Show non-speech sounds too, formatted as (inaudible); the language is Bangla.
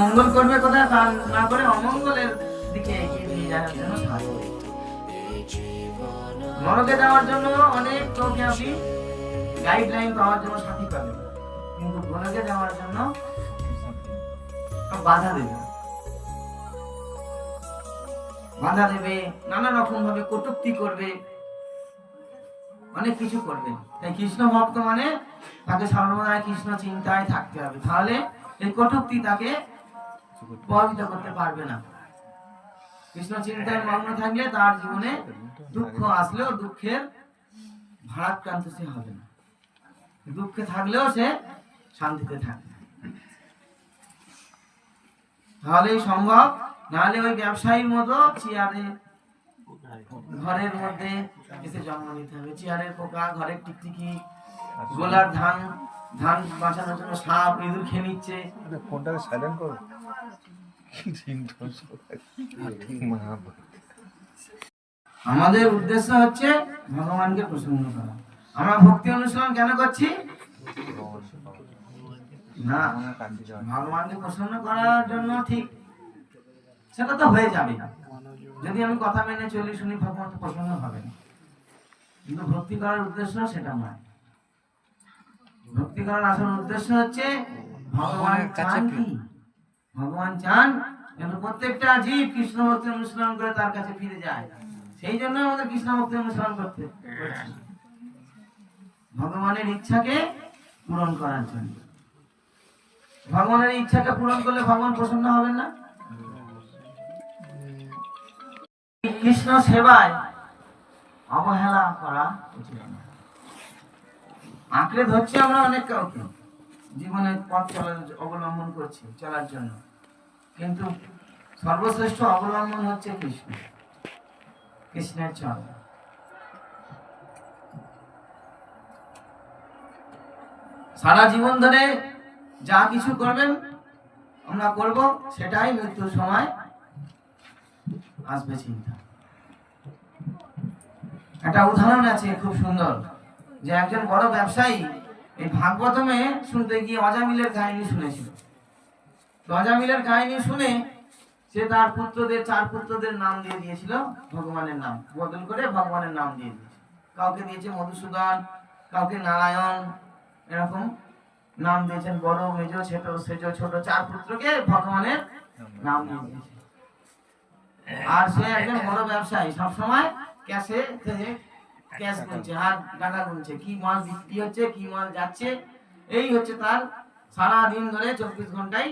মঙ্গল করবে কোথায়? না করে অমঙ্গলের দিকে এগিয়ে নিয়ে যাওয়ার জন্য সাহায্য। নরকে যাওয়ার জন্য অনেক লোকে গাইডলাইন পাওয়ার জন্য সাথী কিন্তু যাওয়ার জন্য বাধা দেবে। বাধা দেবে, নানা রকম ভাবে কটূক্তি করবে, অনেক কিছু করবে। তাই কৃষ্ণ ভক্ত মানে তাকে সর্বদাই কৃষ্ণ চিন্তায় থাকতে হবে। তাহলে এই কটুক্তি তাকে প্রভাবিত করতে পারবে না। কৃষ্ণ চিন্তায় মগ্ন থাকলে তার জীবনে দুঃখ আসলেও দুঃখের ভারাক্রান্ত সে হবে না। দুঃখে থাকলেও সে শান্তিতে থাকবে। সম্ভব? নাহলে ওই ব্যবসায়ীর মতো চেয়ারে, ঘরের মধ্যে এসে জন্ম নিতে হবে। চেয়ারের পোকা, ঘরের টিকটিকি, গোলার ধান ধান বাঁচানোর জন্য সাপ, ইঁদুর খেয়ে নিচ্ছে। ফোনটাকে সাইলেন্ট করো। (laughs) আমাদের উদ্দেশ্য হচ্ছে ভগবানকে প্রসন্ন করা। আমরা ভক্তি অনুশীলন কেন করছি? না, ভগবানকে প্রসন্ন করার জন্য ঠিক সেটা তো হয়ে যাবে। না যদি আমি কথা মেনে চলি, শুনি ভগবান তো প্রসন্ন হবে না কিন্তু ভক্তি করার উদ্দেশ্য সেটা নয়। ভক্তি করার আসল উদ্দেশ্য হচ্ছে ভগবান চান কি? ভগবান চান যেন প্রত্যেকটা জীব কৃষ্ণ ভক্তি অনুসরণ করে তার কাছে ফিরে যায়। সেই জন্য আমাদের কৃষ্ণ ভক্তি অনুসরণ করতে ভগবানের ইচ্ছাকে পূরণ করার জন্য। ভগবানের ইচ্ছাকে পূরণ করলে ভগবান প্রসন্ন হবেন না? কৃষ্ণ সেবায় অবহেলা করা উচিত আঁকড়ে ধরছি আমরা অনেক কাউকে। জীবনের পথ অবলম্বন করছি চলার জন্য। কিন্তু সর্বশ্রেষ্ঠ অবলম্বন হচ্ছে কৃষ্ণ। কৃষ্ণের চল সারা জীবন ধরে যা কিছু করবেন, আমরা করব, সেটাই মৃত্যুর সময় আসবে চিন্তা। একটা উদাহরণ আছে খুব সুন্দর, যে একজন বড় ব্যবসায়ী এই ভাগবতমে শুনতে গিয়ে অজামিলের কাহিনী শুনেছিল। অজামিলের কাহিনী শুনে সে তার পুত্রদের, চার পুত্রদের নাম দিয়ে দিয়েছিল, ভগবানের নাম। বদল করে ভগবানের নাম দিয়ে দিয়েছে। কাউকে দিয়েছে মধুসূদন, কাউকে নারায়ণ, এরকম নাম দিয়েছেন বড়, মেজ, ছোট, সেজ, ছোট, চার পুত্রকে ভগবানের নাম দিয়ে দিয়েছে। আর সে একজন বড় ব্যবসায়ী, সবসময় ক্যাশে ক্যাশ গুনছে হাত টাকা গুনছে কি মাল বিক্রি হচ্ছে কি মাল যাচ্ছে? এই হচ্ছে তার সারা দিন ধরে চব্বিশ ঘন্টায়